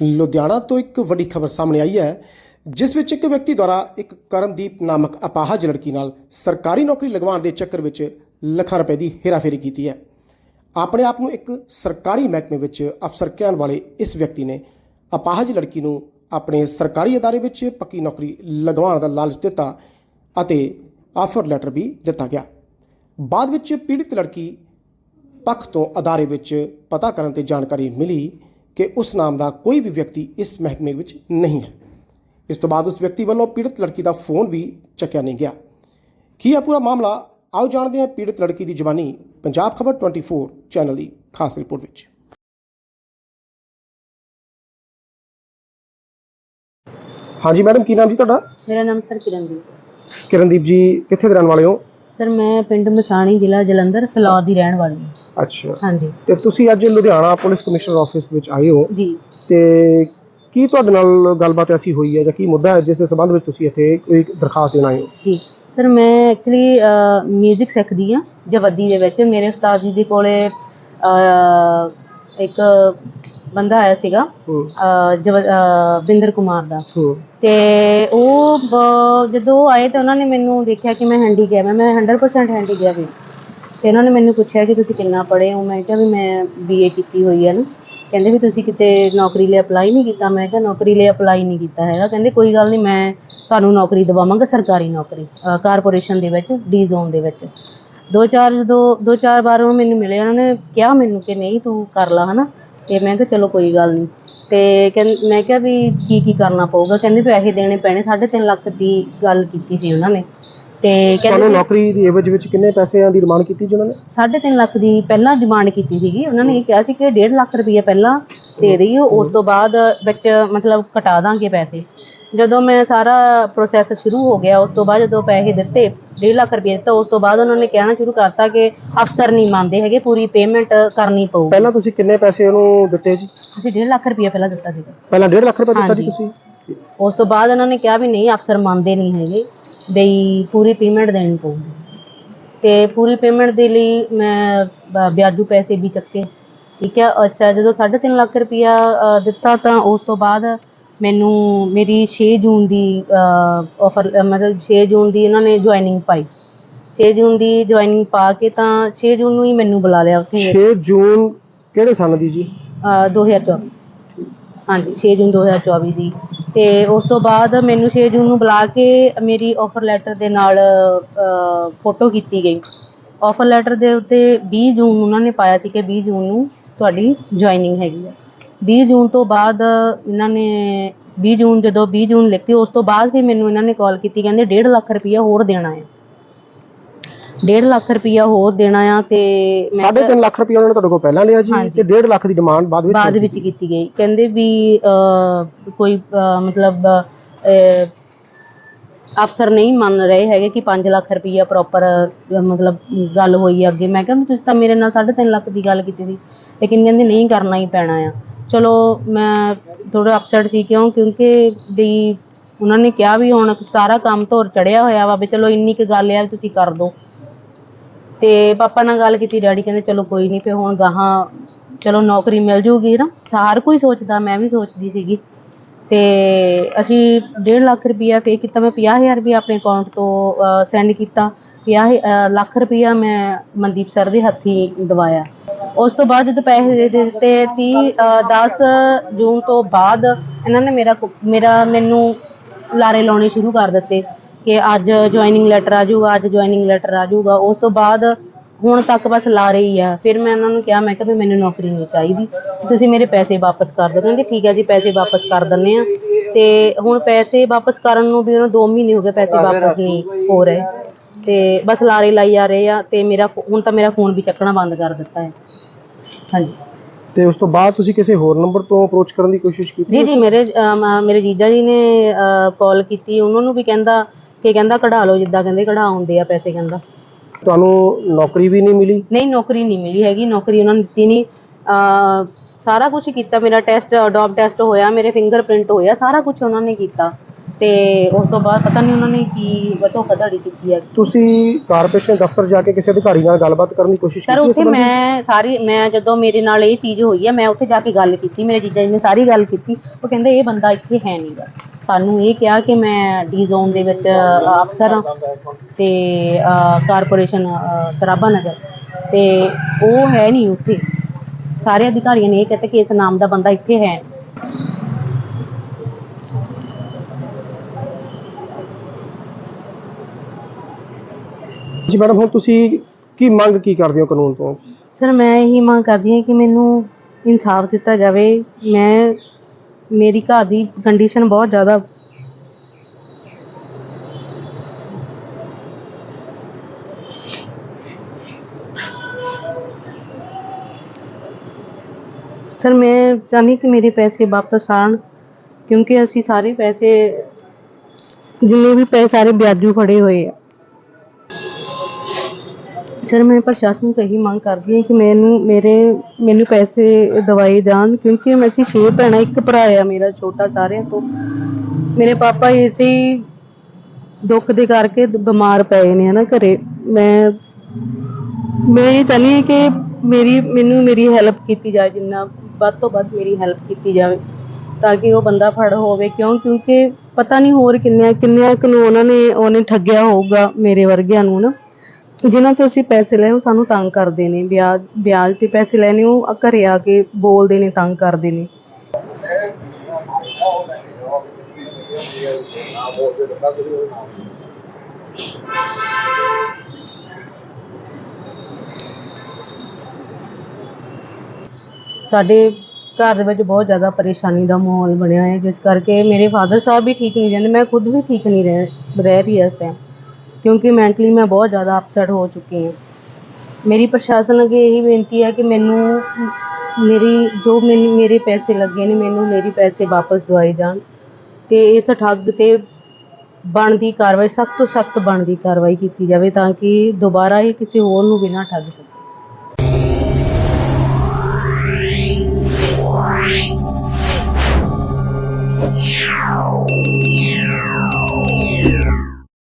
ਲੁਧਿਆਣਾ ਤੋਂ ਇੱਕ ਵੱਡੀ ਖਬਰ ਸਾਹਮਣੇ ਆਈ ਹੈ, ਜਿਸ ਵਿੱਚ ਇੱਕ ਵਿਅਕਤੀ ਦੁਆਰਾ ਇੱਕ ਕਰਮਦੀਪ ਨਾਮਕ ਅਪਾਹਜ ਲੜਕੀ ਨਾਲ ਸਰਕਾਰੀ ਨੌਕਰੀ ਲਗਵਾਉਣ ਦੇ ਚੱਕਰ ਵਿੱਚ ਲੱਖਾਂ ਰੁਪਏ ਦੀ ਹੇਰਾਫੇਰੀ ਕੀਤੀ ਹੈ। ਆਪਣੇ ਆਪ ਨੂੰ ਇੱਕ ਸਰਕਾਰੀ ਮਹਿਕਮੇ ਵਿੱਚ ਅਫਸਰ ਕਹਿਣ ਵਾਲੇ ਇਸ ਵਿਅਕਤੀ ਨੇ ਅਪਾਹਜ ਲੜਕੀ ਨੂੰ ਆਪਣੇ ਸਰਕਾਰੀ ਅਦਾਰੇ ਵਿੱਚ ਪੱਕੀ ਨੌਕਰੀ ਲਗਵਾਉਣ ਦਾ ਲਾਲਚ ਦਿੱਤਾ ਅਤੇ ਆਫਰ ਲੈਟਰ ਵੀ ਦਿੱਤਾ ਗਿਆ। ਬਾਅਦ ਵਿੱਚ ਪੀੜਿਤ ਲੜਕੀ ਪੱਖ ਤੋਂ ਅਦਾਰੇ ਵਿੱਚ ਪਤਾ ਕਰਨ ਤੇ ਜਾਣਕਾਰੀ ਮਿਲੀ ਕਿ ਉਸ ਨਾਮ ਦਾ ਕੋਈ ਵੀ ਵਿਅਕਤੀ ਇਸ ਮਹਿਕਮੇ ਵਿੱਚ ਨਹੀਂ ਹੈ। ਇਸ ਤੋਂ ਬਾਅਦ ਉਸ ਵਿਅਕਤੀ ਵੱਲੋਂ ਪੀੜਿਤ ਲੜਕੀ ਦਾ ਫੋਨ ਵੀ ਚੱਕਿਆ ਨਹੀਂ ਗਿਆ। ਕੀ ਹੈ ਪੂਰਾ ਮਾਮਲਾ? ਆਓ ਜਾਣਦੇ ਹਾਂ ਪੀੜਿਤ ਲੜਕੀ ਦੀ ਜ਼ੁਬਾਨੀ ਪੰਜਾਬ ਖਬਰ 24 ਚੈਨਲ ਦੀ ਖਾਸ ਰਿਪੋਰਟ ਵਿੱਚ। ਹਾਂਜੀ ਮੈਡਮ ਕੀ ਨਾਮ ਜੀ ਤੁਹਾਡਾ? ਮੇਰਾ ਨਾਮ ਸਰ ਕਿਰਨਦੀਪ। ਕਿਰਨਦੀਪ ਜੀ ਕਿੱਥੇ ਦੇ ਰਹਿਣ ਵਾਲੇ ਹੋ? ਸਰ ਮੈਂ ਪਿੰਡ ਮਸਾਣੀ ਜ਼ਿਲ੍ਹਾ ਜਲੰਧਰ ਫਲੌਰ ਦੀ ਰਹਿਣ ਵਾਲੀ ਹਾਂ। ਅੱਛਾ। ਹਾਂਜੀ। ਤੇ ਤੁਸੀਂ ਅੱਜ ਲੁਧਿਆਣਾ ਪੁਲਿਸ ਕਮਿਸ਼ਨਰ ਆਫਿਸ ਵਿੱਚ ਆਏ ਹੋ। ਜੀ। ਤੇ ਕੀ ਤੁਹਾਡੇ ਨਾਲ ਗੱਲਬਾਤ ਐਸੀ ਹੋਈ ਹੈ ਜਾਂ ਕੀ ਮੁੱਦਾ ਹੈ ਜਿਸ ਦੇ ਸੰਬੰਧ ਵਿੱਚ ਤੁਸੀਂ ਇੱਥੇ ਕੋਈ ਦਰਖਾਸਤ ਦੇਣ ਆਏ ਹੋ? ਜੀ। ਸਰ ਮੈਂ ਐਕਚੁਅਲੀ 뮤직 ਸਿੱਖਦੀ ਆ ਜਵੱਦੀ ਦੇ ਵਿੱਚ। ਮੇਰੇ ਉਸਤਾਦ ਜੀ ਦੇ ਕੋਲੇ ਇੱਕ ਬੰਦਾ ਆਇਆ ਸੀਗਾ ਅਹ, ਜਵ ਅਹ, ਬਿੰਦਰ ਕੁਮਾਰ ਦਾ। ਤੇ ਉਹ ਬ- ਜਦੋਂ ਉਹ ਆਏ ਤਾਂ ਉਹਨਾਂ ਨੇ ਮੈਨੂੰ ਦੇਖਿਆ ਕਿ ਮੈਂ ਹੈਂਡੀਕੈਪ ਹਾਂ ਮੈਂ 100% ਹੈਂਡੀਕੈਪ ਹਾਂ ਤੇ ਉਹਨਾਂ ਨੇ ਮੈਨੂੰ ਪੁੱਛਿਆ ਕਿ ਤੁਸੀਂ ਕਿੰਨਾ ਪੜ੍ਹੇ ਹੋ? ਮੈਂ ਕਿਹਾ ਵੀ ਮੈਂ ਬੀਏ ਕੀਤੀ ਹੋਈ ਹੈ ਨਾ। ਕਹਿੰਦੇ ਵੀ ਤੁਸੀਂ ਕਿਤੇ ਨੌਕਰੀ ਲਈ ਅਪਲਾਈ ਨਹੀਂ ਕੀਤਾ। ਮੈਂ ਕਿਹਾ ਨੌਕਰੀ ਲਈ ਅਪਲਾਈ ਨਹੀਂ ਕੀਤਾ ਹੈਗਾ। ਕਹਿੰਦੇ ਕੋਈ ਗੱਲ ਨਹੀਂ ਮੈਂ ਤੁਹਾਨੂੰ ਨੌਕਰੀ ਦਿਵਾਵਾਂਗਾ ਸਰਕਾਰੀ ਨੌਕਰੀ ਕਾਰਪੋਰੇਸ਼ਨ ਦੇ ਵਿੱਚ ਡੀ ਜ਼ੋਨ ਦੇ ਵਿੱਚ। ਦੋ ਚਾਰ ਜਦੋਂ ਦੋ ਚਾਰ ਵਾਰ ਉਹ ਮੈਨੂੰ ਮਿਲੇ ਉਹਨਾਂ ਨੇ ਕਿਹਾ ਮੈਨੂੰ ਕਿ ਨਹੀਂ ਤੂੰ ਕਰ ਲਾ ਹਨਾ। ਤੇ ਮੈਂ ਕਿਹਾ ਚਲੋ ਕੋਈ ਗੱਲ ਨਹੀਂ ਤੇ ਕਹਿੰ ਮੈਂ ਕਿਹਾ ਵੀ ਕੀ ਕੀ ਕਰਨਾ ਪਊਗਾ? ਕਹਿੰਦੇ ਪੈਸੇ ਦੇਣੇ ਪੈਣੇ 3.5 ਲੱਖ ਦੀ ਗੱਲ ਕੀਤੀ ਸੀ ਉਹਨਾਂ ਨੇ। ਤੇ ਤੁਹਾਨੂੰ ਕਹਿੰਦੇ ਨੌਕਰੀ ਦੀ ਏਵਜ ਵਿੱਚ ਕਿੰਨੇ ਪੈਸਿਆਂ ਦੀ ਡਿਮਾਂਡ ਕੀਤੀ ਜੀ ਉਹਨਾਂ ਨੇ? 3.5 ਲੱਖ ਦੀ ਪਹਿਲਾਂ ਡਿਮਾਂਡ ਕੀਤੀ ਸੀਗੀ। ਉਹਨਾਂ ਨੇ ਇਹ ਕਿਹਾ ਸੀ ਕਿ 1.5 ਲੱਖ ਰੁਪਏ ਪਹਿਲਾਂ ਦੇ ਦਈਓ ਉਸ ਤੋਂ ਬਾਅਦ ਵਿੱਚ ਮਤਲਬ ਕਟਾ ਦਾਂਗੇ ਪੈਸੇ। ਜਦੋਂ ਮੈਂ ਸਾਰਾ ਪ੍ਰੋਸੈਸ ਸ਼ੁਰੂ ਹੋ ਗਿਆ ਉਸ ਤੋਂ ਬਾਅਦ ਜਦੋਂ ਪੈਸੇ ਦਿੱਤੇ 1.5 ਲੱਖ ਰੁਪਏ ਦਿੱਤਾ ਉਸ ਤੋਂ ਬਾਅਦ ਉਹਨਾਂ ਨੇ ਕਹਿਣਾ ਸ਼ੁਰੂ ਕਰਤਾ ਕਿ ਅਫਸਰ ਨਹੀਂ ਮੰਨਦੇ ਹੈਗੇ ਪੂਰੀ ਪੇਮੈਂਟ ਕਰਨੀ ਪਊਗੀ ਪਹਿਲਾਂ ਤੁਸੀਂ ਕਿੰਨੇ ਪੈਸੇ ਉਹਨੂੰ ਦਿੱਤੇ ਜੀ? ਅਸੀਂ 1.5 ਲੱਖ ਰੁਪਏ ਪਹਿਲਾਂ ਦਿੱਤਾ ਸੀਗਾ। ਪਹਿਲਾਂ 1.5 ਲੱਖ ਰੁਪਏ ਦਿੱਤਾ ਜੀ। ਤੁਸੀਂ? ਉਸ ਤੋਂ ਬਾਅਦ ਉਹਨਾਂ ਨੇ ਕਿਹਾ ਵੀ ਨਹੀਂ ਅਫਸਰ ਮੰਨਦੇ ਨਹੀਂ ਹੈਗੇ ਬਈ ਪੂਰੀ ਪੇਮੈਂਟ ਦੇਣੀ ਪਊਗੀ। ਤੇ ਪੂਰੀ ਪੇਮੈਂਟ ਦੇ ਲਈ ਮੈਂ ਵਿਆਜੂ ਪੈਸੇ ਵੀ ਚੱਕੇ। ਠੀਕ ਹੈ ਅੱਛਾ ਜਦੋਂ 3.5 ਲੱਖ ਰੁਪਇਆ ਦਿੱਤਾ ਤਾਂ ਉਸ ਤੋਂ ਬਾਅਦ ਮੈਨੂੰ ਮੇਰੀ 6 ਜੂਨ ਦੀ ਆਫਰ ਮਤਲਬ 6 ਜੂਨ ਦੀ ਇਹਨਾਂ ਨੇ ਜੁਆਇਨਿੰਗ ਪਾਈ। 6 ਜੂਨ ਦੀ ਜੁਆਇਨਿੰਗ ਪਾ ਕੇ ਤਾਂ 6 ਜੂਨ ਨੂੰ ਹੀ ਮੈਨੂੰ ਬੁਲਾ ਲਿਆ ਉੱਥੇ। 6 ਜੂਨ ਕਿਹੜੇ ਸਾਲ ਦੀ ਜੀ? ਅ, 2024 ਹਾਂਜੀ 6 ਜੂਨ 2024 ਦੀ। ਤੇ ਉਸ ਤੋਂ ਬਾਅਦ ਮੈਨੂੰ 6 ਜੂਨ ਨੂੰ ਬੁਲਾ ਕੇ ਮੇਰੀ ਆਫਰ ਲੈਟਰ ਦੇ ਨਾਲ ਫੋਟੋ ਕੀਤੀ ਗਈ। ਆਫਰ ਲੈਟਰ ਦੇ ਉੱਤੇ 20 ਜੂਨ ਉਹਨਾਂ ਨੇ ਪਾਇਆ ਸੀ ਕਿ 20 ਜੂਨ ਨੂੰ ਤੁਹਾਡੀ ਜੁਆਇਨਿੰਗ ਹੈਗੀ ਹੈ 20 ਜੂਨ ਤੋਂ ਬਾਅਦ ਇਹਨਾਂ ਨੇ 20 ਜੂਨ ਜਦੋਂ 20 ਜੂਨ ਲਿਖਤੀ ਉਸ ਤੋਂ ਬਾਅਦ ਫਿਰ ਮੈਨੂੰ ਇਹਨਾਂ ਨੇ ਕਾਲ ਕੀਤੀ ਕਹਿੰਦੇ 1.5 ਲੱਖ ਰੁਪਈਆ ਹੋਰ ਦੇਣਾ ਹੈ। 1.5 ਲੱਖ ਰੁਪਈਆ ਹੋਰ ਦੇਣਾ ਆ ਤੇ ਮੈਂ 3.5 ਲੱਖ ਰੁਪਏ ਉਹਨਾਂ ਨੇ ਤੁਹਾਡੇ ਕੋਲ ਪਹਿਲਾਂ ਲਿਆ ਜੀ। ਤੇ 1.5 ਲੱਖ ਦੀ ਡਿਮਾਂਡ ਬਾਅਦ ਵਿੱਚ ਬਾਅਦ ਵਿੱਚ ਕੀਤੀ ਗਈ। ਕਹਿੰਦੇ ਵੀ ਕੋਈ ਮਤਲਬ ਅਫਸਰ ਨਹੀਂ ਮੰਨ ਰਹੇ ਹੈਗੇ ਕਿ 5 ਲੱਖ ਰੁਪਈਆ ਪ੍ਰੋਪਰ ਮਤਲਬ ਗੱਲ ਹੋਈ ਅੱਗੇ। ਮੈਂ ਕਿਹਾ ਵੀ ਤੁਸੀਂ ਤਾਂ ਮੇਰੇ ਨਾਲ 3.5 ਲੱਖ ਦੀ ਗੱਲ ਕੀਤੀ ਸੀ। ਲੇਕਿਨ ਕਹਿੰਦੇ ਨਹੀਂ ਕਰਨਾ ਹੀ ਪੈਣਾ ਆ। ਚਲੋ ਮੈਂ ਥੋੜਾ ਅਪਸੈਟ ਸੀ ਕਿਉਂ? ਕਿਉਂਕਿ ਵੀ ਉਹਨਾਂ ਨੇ ਕਿਹਾ ਵੀ ਹੁਣ ਸਾਰਾ ਕੰਮ ਧੋਰ ਚੜਿਆ ਹੋਇਆ ਵਾ ਵੀ ਚਲੋ ਇੰਨੀ ਕੁ ਗੱਲ ਆ ਵੀ ਤੁਸੀਂ ਕਰ ਦਿਓ ਤੇ ਪਾਪਾ ਨਾਲ ਗੱਲ ਕੀਤੀ, ਡੈਡੀ ਕਹਿੰਦੇ ਚਲੋ ਕੋਈ ਨਹੀਂ ਫੇ ਹੁਣ ਗਾਹਾਂ ਚਲੋ ਨੌਕਰੀ ਮਿਲ ਜੂਗੀ ਨਾ। ਹਰ ਕੋਈ ਸੋਚਦਾ, ਮੈਂ ਵੀ ਸੋਚਦੀ ਸੀਗੀ। ਤੇ ਅਸੀਂ 1.5 ਲੱਖ ਰੁਪਇਆ ਪੇ ਕੀਤਾ, ਮੈਂ 50000 ਰੁਪਇਆ ਆਪਣੇ ਅਕਾਊਂਟ ਤੋਂ ਸੈਂਡ ਕੀਤਾ। 50 ਲੱਖ ਰੁਪਇਆ ਮੈਂ ਮਨਦੀਪ ਸਰ ਦੇ ਹੱਥੀ ਦਵਾਇਆ। ਉਸ ਤੋਂ ਬਾਅਦ ਜਦੋਂ ਪੈਸੇ ਦੇ ਦਿੱਤੇ 30 ਅਹ, 10 ਜੂਨ ਤੋਂ ਬਾਅਦ ਇਹਨਾਂ ਨੇ ਮੇਰਾ ਕੁ- ਮੇਰਾ ਮੈਨੂੰ ਲਾਰੇ ਲਾਉਣੇ ਸ਼ੁਰੂ ਕਰ ਦਿੱਤੇ ਕਿ ਅੱਜ ਜੁਆਇਨਿੰਗ ਲੈਟਰ ਆ ਜਾਊਗਾ ਅੱਜ ਜੁਆਇਨਿੰਗ ਲੈਟਰ ਆ ਜਾਊਗਾ। ਉਸ ਤੋਂ ਬਾਅਦ ਹੁਣ ਤੱਕ ਬਸ ਲਾਰੇ ਹੀ ਆ। ਫਿਰ ਮੈਂ ਉਹਨਾਂ ਨੂੰ ਕਿਹਾ ਮੈਂ ਕਿਹਾ ਵੀ ਮੈਨੂੰ ਨੌਕਰੀ ਨਹੀਂ ਚਾਹੀਦੀ। ਤੁਸੀਂ ਮੇਰੇ ਪੈਸੇ ਵਾਪਸ ਕਰ ਦਿਓ। ਕਹਿੰਦੇ ਠੀਕ ਹੈ ਜੀ ਪੈਸੇ ਵਾਪਸ ਕਰ ਦਿੰਨੇ ਆ। ਤੇ ਹੁਣ ਪੈਸੇ ਵਾਪਸ ਕਰਨ ਨੂੰ ਵੀ ਉਹਨਾਂ 2 ਮਹੀਨੇ ਹੋ ਗਏ ਪੈਸੇ ਵਾਪਸ ਨਹੀਂ ਹੋ ਰਹੇ। ਤੇ ਬਸ ਲਾਰੇ ਲਾਈ ਜਾ ਰਹੇ ਆ ਤੇ ਮੇਰਾ ਫੋ- ਹੁਣ ਤਾਂ ਮੇਰਾ ਫੋਨ ਵੀ ਚੱਕਣਾ ਬੰਦ ਕਰ ਦਿੱਤਾ ਹੈ। ਹਾਂਜੀ। ਤੇ ਉਸ ਤੋਂ ਬਾਅਦ ਤੁਸੀਂ ਕਿਸੇ ਹੋਰ ਨੰਬਰ ਤੋਂ ਅਪਰੋਚ ਕਰਨ ਦੀ ਕੋਸ਼ਿਸ਼ ਕੀਤੀ ਜੀ ਜੀ ਮੇਰੇ ਅਮ, ਮੇਰੇ ਜੀਜਾ ਜੀ ਨੇ ਕਾਲ ਕੀਤੀ। ਉਹਨਾਂ ਨੂੰ ਵੀ ਕਹਿੰਦਾ ਕਿ ਕਹਿੰਦਾ ਕਢਾ ਲਓ ਜਿੱਦਾਂ ਕਹਿੰਦੇ ਕਢਾਉਂਦੇ ਆ ਪੈਸੇ ਕਹਿੰਦਾ। ਤੁਹਾਨੂੰ ਨੌਕਰੀ ਵੀ ਨਹੀਂ ਮਿਲੀ? ਨਹੀਂ ਨੌਕਰੀ ਨਹੀਂ ਮਿਲੀ ਹੈਗੀ। ਨੌਕਰੀ ਉਹਨਾਂ ਨੇ ਦਿੱਤੀ ਨਹੀਂ। ਸਾਰਾ ਕੁਝ ਕੀਤਾ। ਮੇਰਾ ਟੈਸਟ ਅਡੋਪ ਟੈਸਟ ਹੋਇਆ ਮੇਰੇ ਫਿੰਗਰਪ੍ਰਿੰਟ ਹੋਇਆ ਸਾਰਾ ਕੁਝ ਉਹਨਾਂ ਨੇ ਕੀਤਾ। ਤੇ ਉਸ ਤੋਂ ਬਾਅਦ ਪਤਾ ਨਹੀਂ ਉਹਨਾਂ ਨੇ ਕੀ ਧੋਖਾਧੜੀ ਕੀਤੀ ਹੈ ਤੁਸੀਂ ਕਾਰਪੋਰੇਸ਼ਨ ਦਫ਼ਤਰ ਜਾ ਕੇ ਕਿਸੇ ਅਧਿਕਾਰੀ ਨਾਲ ਗੱਲਬਾਤ ਕਰਨ ਦੀ ਕੋਸ਼ਿਸ਼ ਸਰ ਕੀਤੀ ਇਸ ਉੱਥੇ? ਮੈਂ ਸਾਰੀ ਮੈਂ ਜਦੋਂ ਮੇਰੇ ਨਾਲ ਇਹ ਚੀਜ਼ ਹੋਈ ਹੈ ਮੈਂ ਉੱਥੇ ਜਾ ਕੇ ਗੱਲ ਕੀਤੀ ਮੇਰੇ ਜੀਜਾ ਜੀ ਨੇ ਸਾਰੀ ਗੱਲ ਕੀਤੀ। ਉਹ ਕਹਿੰਦੇ ਇਹ ਬੰਦਾ ਇੱਥੇ ਹੈ ਨਹੀਂਗਾ ਸਾਨੂੰ ਇਹ ਕਿਹਾ ਕਿ ਮੈਂ ਡੀ ਜ਼ੋਨ ਦੇ ਵਿੱਚ ਅਫਸਰ ਹਾਂ ਤੇ ਕਾਰਪੋਰੇਸ਼ਨ ਸਰਾਭਾ ਨਗਰ। ਤੇ ਉਹ ਹੈ ਨਹੀਂ ਉੱਥੇ। ਸਾਰੇ ਅਧਿਕਾਰੀਆਂ ਨੇ ਇਹ ਕਹਿੰਦੇ ਕਿ ਇਸ ਨਾਮ ਦਾ ਬੰਦਾ ਇੱਥੇ ਹੈ। ਜੀ ਮੈਡਮ, ਹੁਣ ਤੁਸੀਂ ਕੀ ਮੰਗ ਕੀ ਕਰਦੇ ਹੋ ਕਾਨੂੰਨ ਤੋਂ? ਸਰ, ਮੈਂ ਇਹੀ ਮੰਗ ਕਰਦੀ ਹਾਂ ਕਿ ਮੈਨੂੰ ਇਨਸਾਫ ਦਿੱਤਾ ਜਾਵੇ। ਮੈਂ, ਮੇਰੀ ਘਰ ਦੀ ਕੰਡੀਸ਼ਨ ਬਹੁਤ ਜ਼ਿਆਦਾ ਸਰ, ਮੈਂ ਚਾਹੁੰਦੀ ਕਿ ਮੇਰੇ ਪੈਸੇ ਵਾਪਸ ਆਣ ਕਿਉਂਕਿ ਅਸੀਂ ਸਾਰੇ ਪੈਸੇ, ਜਿੰਨੇ ਵੀ ਪੈਸੇ ਸਾਰੇ ਵਿਆਜੂ ਫੜੇ ਹੋਏ ਆ। ਸਰ ਮੈਂ ਪ੍ਰਸ਼ਾਸਨ ਤੋਂ ਇਹੀ ਮੰਗ ਕਰਦੀ ਹਾਂ ਕਿ ਮੈਨੂੰ, ਮੇਰੇ, ਮੈਨੂੰ ਪੈਸੇ ਦਵਾਏ ਜਾਣ ਕਿਉਂਕਿ ਮੈਂ ਅਸੀਂ ਛੇ ਭੈਣਾਂ, ਇੱਕ ਭਰਾ ਆ ਮੇਰਾ ਛੋਟਾ ਸਾਰਿਆਂ ਤੋਂ। ਮੇਰੇ ਪਾਪਾ ਇਸੇ ਦੁੱਖ ਦੇ ਕਰਕੇ ਬਿਮਾਰ ਪਏ ਨੇ ਹਨਾ ਘਰੇ। ਮੈਂ ਮੈਂ ਇਹ ਚਾਹੁੰਦੀ ਹਾਂ ਕਿ ਮੇਰੀ, ਮੈਨੂੰ ਮੇਰੀ ਹੈਲਪ ਕੀਤੀ ਜਾਏ, ਜਿੰਨਾ, ਵੱਧ ਤੋਂ ਵੱਧ ਮੇਰੀ ਹੈਲਪ ਕੀਤੀ ਜਾਵੇ, ਤਾਂ ਕਿ ਉਹ ਬੰਦਾ ਫੜ ਹੋਵੇ। ਕਿਉਂ? ਕਿਉਂਕਿ ਪਤਾ ਨਹੀਂ ਹੋਰ ਕਿੰਨੇ ਕਿੰਨਿਆਂ ਨੂੰ ਉਹਨਾਂ ਨੇ, ਉਹਨੇ ਠੱਗਿਆ ਹੋਊਗਾ ਮੇਰੇ ਵਰਗਿਆਂ ਨੂੰ ਨਾ ਜਿਨ੍ਹਾਂ ਤੋਂ ਅਸੀਂ ਪੈਸੇ ਲਏ, ਉਹ ਸਾਨੂੰ ਤੰਗ ਕਰਦੇ ਨੇ। ਵਿਆਜ ਵਿਆਜ ਤੇ ਪੈਸੇ ਲੈਣੇ, ਉਹ ਘਰੇ ਆ ਕੇ ਬੋਲਦੇ ਨੇ, ਤੰਗ ਕਰਦੇ ਨੇ। ਸਾਡੇ ਘਰ ਦੇ ਵਿੱਚ ਬਹੁਤ ਜ਼ਿਆਦਾ ਪਰੇਸ਼ਾਨੀ ਦਾ ਮਾਹੌਲ ਬਣਿਆ ਹੈ, ਜਿਸ ਕਰਕੇ ਮੇਰੇ ਫਾਦਰ ਸਾਹਿਬ ਵੀ ਠੀਕ ਨਹੀਂ ਰਹਿੰਦੇ, ਮੈਂ ਖੁਦ ਵੀ ਠੀਕ ਨਹੀਂ ਰਹਿ ਰਹਿ ਰਹੀ ਇਸ ਟਾਈਮ ਕਿਉਂਕਿ ਮੈਂਟਲੀ ਮੈਂ ਬਹੁਤ ਜ਼ਿਆਦਾ ਅਪਸੈਟ ਹੋ ਚੁੱਕੀ ਹਾਂ ਮੇਰੀ ਪ੍ਰਸ਼ਾਸਨ ਅੱਗੇ ਇਹੀ ਬੇਨਤੀ ਹੈ ਕਿ ਮੈਨੂੰ ਮੇਰੀ ਜੋ ਮੈਨੂੰ ਮੇਰੇ ਪੈਸੇ ਲੱਗੇ ਨੇ ਮੈਨੂੰ ਮੇਰੇ ਪੈਸੇ ਵਾਪਸ ਦਵਾਏ ਜਾਣ ਤੇ ਇਸ ਠੱਗ ਤੇ ਬਣਦੀ ਕਾਰਵਾਈ ਸਖਤ ਤੋਂ ਸਖਤ ਬਣਦੀ ਕਾਰਵਾਈ ਕੀਤੀ ਜਾਵੇ ਤਾਂ ਕਿ ਦੁਬਾਰਾ ਇਹ ਕਿਸੇ ਹੋਰ ਨੂੰ ਬਿਨਾਂ ਠੱਗ ਸਕੇ Yeah.